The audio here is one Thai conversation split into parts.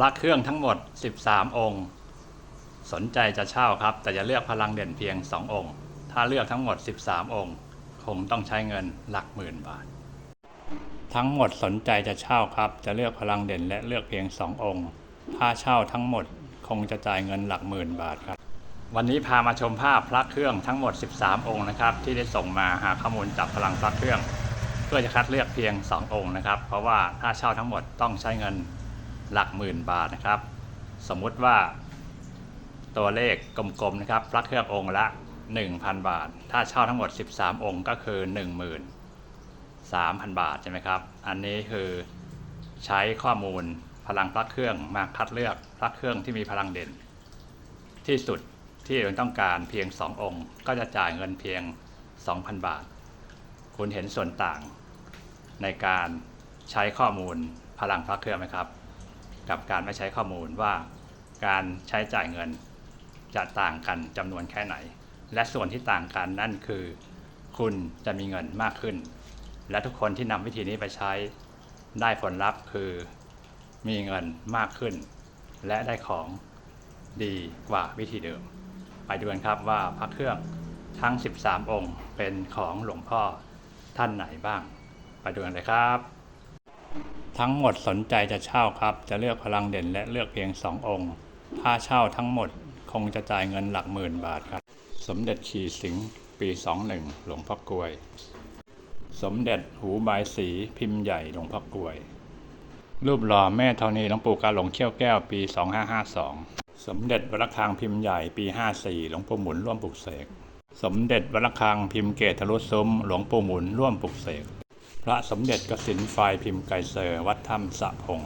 ระเครื่องทั้งหมด 13 องค์ สนใจจะเช่าครับ แต่จะเลือกพลังเด่นเพียง 2 องค์ ถ้าเลือกทั้งหมด 13 องค์ คงต้องใช้เงินหลักหมื่นบาท ทั้งหมดสนใจจะเช่าครับ จะเลือกพลังเด่นและเลือกเพียง 2 องค์ ถ้าเช่าทั้งหมดคงจะจ่ายเงินหลักหมื่นบาทครับ วันนี้พามาชมภาพพระเครื่องทั้งหมด 13 องค์นะครับ ที่ได้ส่งมาหาข้อมูลจากพลังพระเครื่อง เพื่อจะคัดเลือกเพียง 2 องค์นะครับ เพราะว่าถ้าเช่าทั้งหมดต้องใช้เงิน หลักหมื่นบาทนะครับ สมมุติว่า ตัวเลขกลมๆนะครับพระเครื่ององค์ละ 1,000 บาท ถ้าเช่าทั้งหมด 13 องค์ก็คือ 13,000 บาทใช่ไหมครับ อันนี้คือใช้ข้อมูลพลังพระเครื่องมาคัดเลือกพระเครื่องที่มีพลังเด่น ที่สุดที่เราต้องการเพียง 2 องค์ ก็จะจ่ายเงินเพียง 2,000 บาท คุณเห็นส่วนต่างในการใช้ข้อมูลพลังพระเครื่องไหมครับ กับการไม่ใช้ข้อมูลว่าการใช้จ่ายเงินจะต่างกันจำนวนแค่ไหน และส่วนที่ต่างกันนั่นคือ คุณจะมีเงินมากขึ้น และทุกคนที่นำวิธีนี้ไปใช้ได้ผลลัพธ์คือ มีเงินมากขึ้น และได้ของดีกว่าวิธีเดิม ไปดูกันครับว่าพระเครื่องทั้ง 13 องค์เป็นของหลวงพ่อท่านไหนบ้าง ไปดูกันเลยครับ ทั้งหมดสนใจจะเช่าครับ จะเลือกพลังเด่นและเลือกเพียง 2 องค์ ถ้าเช่าทั้งหมดคงจะจ่ายเงินหลักหมื่นบาทครับ สมเด็จขีสิงห์ปี 21 หลวงพ่อกลวย สมเด็จหูบายสีพิมพ์ใหญ่หลวงพ่อกลวย รูปหล่อแม่ธรณีหลวงปู่กาหลงเขี้ยวแก้วปี 2552 สมเด็จวัดระฆังพิมพ์ใหญ่ปี 54 หลวงปู่หมุนร่วมปลุกเสก สมเด็จวัดระฆังพิมพ์เกตทะลุซุ้มหลวงปู่หมุนร่วมปลุกเสก พระสมเด็จกสินไฟพิมพ์ไกเซอร์วัดถ้ำสะพง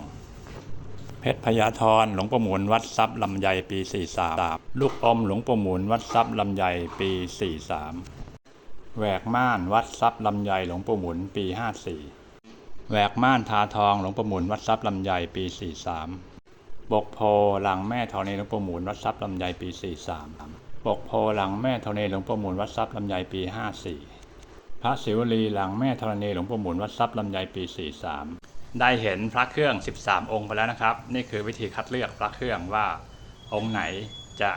เพชรพญาธรหลวงปู่หมุนวัดทรัพย์ลำไยปี 43 ลูกอมหลวงปู่หมุนวัดทรัพย์ลำไยปี 43 แหวกม่านวัดทรัพย์ลำไยหลวงปู่หมุนปี 54 แหวกม่านทาทองหลวงปู่หมุนวัดทรัพย์ลำไยปี 43 บกโพหลังแม่ธรณีหลวงปู่หมุนวัดทรัพย์ลำไยปี 43 บกโพหลังแม่ธรณีหลวงปู่หมุนวัดทรัพย์ลำไยปี 54 ระศิวลีหลังแม่ธรณีหลวงปู่หมุนวัดทรัพย์ลำไยปี 43 ได้เห็นพระเครื่อง 13 องค์ไปแล้วนะครับ นี่คือวิธีคัดเลือกพระเครื่องว่าองค์ไหนจะ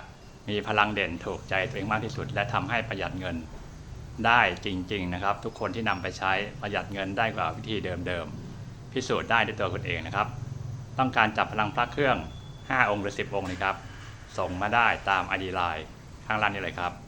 มีพลังเด่นถูกใจตัวเองมากที่สุด และทำให้ประหยัดเงินได้จริง ๆ นะครับ ทุกคนที่นำไปใช้ประหยัดเงินได้กว่าวิธีเดิมๆพิสูจน์ได้ด้วยตัวคุณเองนะครับ ต้องการจับพลังพระเครื่อง 5 องค์หรือ 10 องค์นะครับส่งมาได้ตามไอดีไลน์ข้างล่างนี้เลยครับ